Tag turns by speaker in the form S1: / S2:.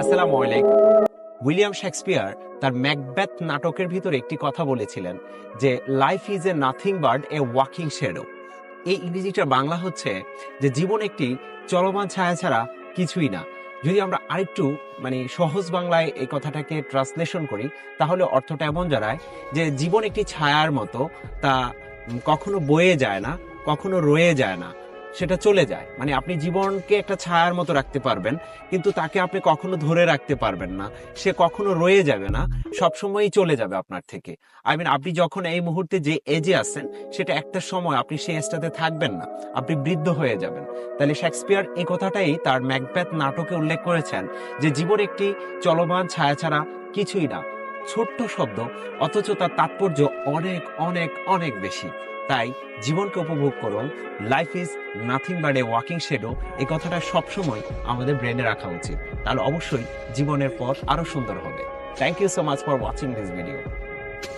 S1: আসসালামু আলাইকুম। William Shakespeare তার ম্যাকবেথ নাটকের ভিতরে একটি কথা বলেছিলেন যে life is a nothing but a walking shadow এই ইংরেজিটার বাংলা হচ্ছে যে, জীবন একটি চলমান ছায়া ছাড়া কিছুই না। যদি আমরা আরেকটু মানে সহজ বাংলায় এই কথাটাকে ট্রান্সলেশন করি, তাহলে অর্থটা এমন জানায় যে, জীবন একটি ছায়ার মতো, তা কখনো বয়ে যায় না, কখনো রয়ে যায় না। সেটা চলে যায়। মানে আপনি জীবনকে একটা ছায়ার মতো রাখতে পারবেন, কিন্তু তাকে আপনি কখনো ধরে রাখতে পারবেন না। সে কখনো রয়ে যাবে না, সবসময়ই চলে যাবে আপনার থেকে। আই মিন আপনি যখন এই মুহূর্তে যে এজে আছেন, সেটা একটা সময় আপনি সেই এজটাতে থাকবেন না, আপনি বৃদ্ধ হয়ে যাবেন। তাহলে শেক্সপিয়ার এই কথাটাই তার ম্যাকবেথ নাটকে উল্লেখ করেছেন যে, জীবন একটি চলমান ছায়া ছাড়া কিছুই না। ছোট্ট শব্দ, অথচ তার তাৎপর্য অনেক অনেক অনেক বেশি। তাই জীবনকে উপভোগ করুন। Life is nothing but a walking shadow এই কথাটা সবসময় আমাদের ব্রেনে রাখা উচিত। তাহলে অবশ্যই জীবনের পথ আরও সুন্দর হবে। Thank you so much for watching this video